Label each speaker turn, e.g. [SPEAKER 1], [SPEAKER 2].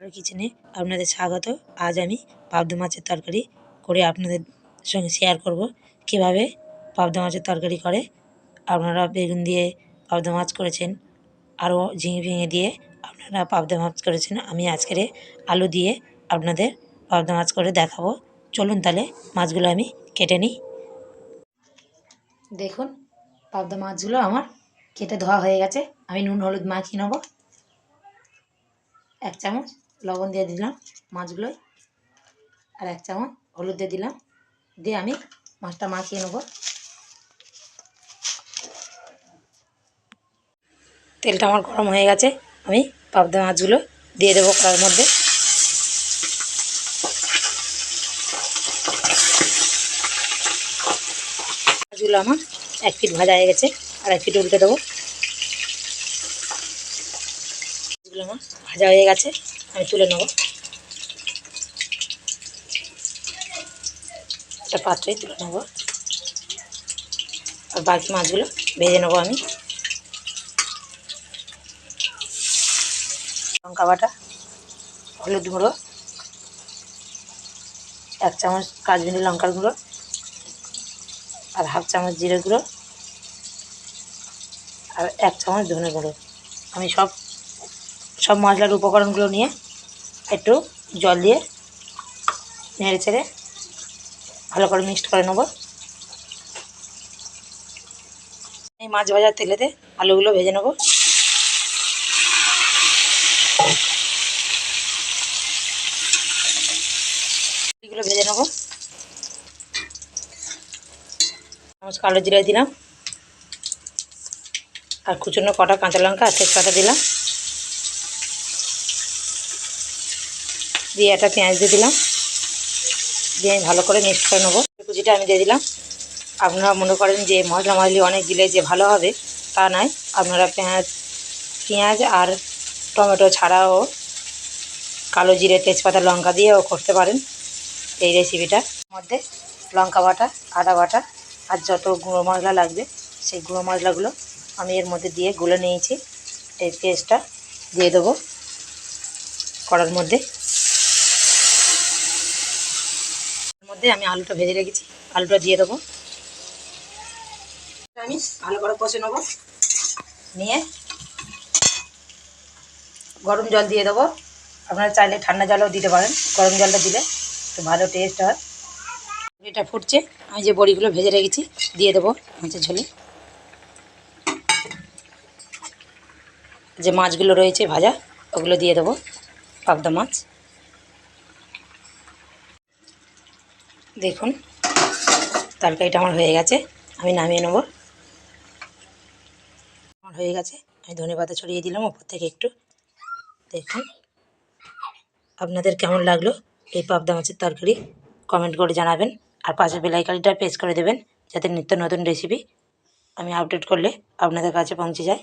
[SPEAKER 1] কিচেনে আপনাদের স্বাগত। আজ আমি পাবদা মাছের তরকারি করে আপনাদের সঙ্গে শেয়ার করব। কীভাবে পাবদা মাছের তরকারি করে? আপনারা বেগুন দিয়ে পাবদা মাছ করেছেন আরও ঝিঙে ফিঙে দিয়ে আপনারা পাবদা মাছ করেছেন। আমি আজকেরে আলু দিয়ে আপনাদের পাবদা মাছ করে দেখাবো। চলুন তাহলে মাছগুলো আমি কেটে নিই। দেখুন, পাবদা মাছগুলো আমার কেটে ধোয়া হয়ে গেছে। আমি নুন, হলুদ মাখিয়ে নেব। এক চামচ। লবণ দিয়ে দিলাম মাছগুলোয়। আর এক চামচ হলুদ দিয়ে দিলাম। দিয়ে আমি মাছটা মাখিয়ে নেব। তেলটা আমার গরম হয়ে গেছে। আমি পাবদা মাছগুলো দিয়ে দেবো কড়ার মধ্যে। মাছগুলো আমার এক ফিট ভাজা হয়ে গেছে। আর এক ফিট উল্টে দেবো। মাছগুলো আমার ভাজা হয়ে গেছে। আমি তুলে নেব। একটা পাত্রে তুলে নেব। আর বাকি মাছগুলো ভেজে নেব আমি। লঙ্কা বাটা, হলুদ গুঁড়ো, এক চামচ কাশ্মীরি লঙ্কার গুঁড়ো, আর হাফ চামচ জিরে গুঁড়ো, আর এক চামচ ধনে গুঁড়ো। আমি সব সব মশলার উপকরণগুলো নিয়ে একটু জল দিয়ে নেড়ে চেড়ে ভালো করে মিক্সড করে নেব। এই মাছ ভাজার তেলেতে আলুগুলো ভেজে নেব। এগুলো ভেজে নেব। কালো জিরাই দিলাম। আর কুচুনো কটা কাঁচা লঙ্কা আর তেজপাতা দিলাম। দিয়ে একটা পেঁয়াজ দিয়ে দিলাম। দিয়ে আমি ভালো করে মিক্স করে নেব। কুচিটা আমি দিয়ে দিলাম। আপনারা মনে করেন যে মশলা মশলি অনেক দিলে যে ভালো হবে, তা নয়। আপনারা পেঁয়াজ পেঁয়াজ আর টমেটো ছাড়াও কালো জিরে, তেজপাতা, লঙ্কা দিয়েও করতে পারেন এই রেসিপিটার মধ্যে লঙ্কা বাটা, আদা বাটা আর যত গুঁড়ো মশলা লাগবে, সেই গুঁড়ো মশলাগুলো আমি এর মধ্যে দিয়ে গুলে নিয়েছি। এই পেস্টটা দিয়ে দেবো। কড়ার মধ্যে এর মধ্যে আমি আলুটা ভেজে রেখেছি। আলুটা দিয়ে দেবো। আমি ভালো করে কষে নেব। নিয়ে গরম জল দিয়ে দেবো। আপনারা চাইলে ঠান্ডা জলও দিতে পারেন। গরম জলটা দিলে একটু ভালো টেস্ট হয়। এটা ফুটছে। আমি যে বড়িগুলো ভেজে রেখেছি, দিয়ে দেবো মাছের ঝোলে। যে মাছগুলো রয়েছে ভাজা, ওগুলো দিয়ে দেবো, পাবদা মাছ। দেখুন, তরকারিটা আমার হয়ে গেছে, আমি নামিয়ে নেব। আমার হয়ে গেছে, আমি ধনে পাতা ছড়িয়ে দিলাম ওপর থেকে একটু। দেখুন, আপনাদের কেমন লাগল এই পাবদা মাছের তরকারি? কমেন্ট করে জানাবেন, আর পাশে বেলাইকারিটা প্রেস করে দেবেন, যাতে নিত্য নতুন রেসিপি আমি আপডেট করলে আপনাদের কাছে পৌঁছে যায়।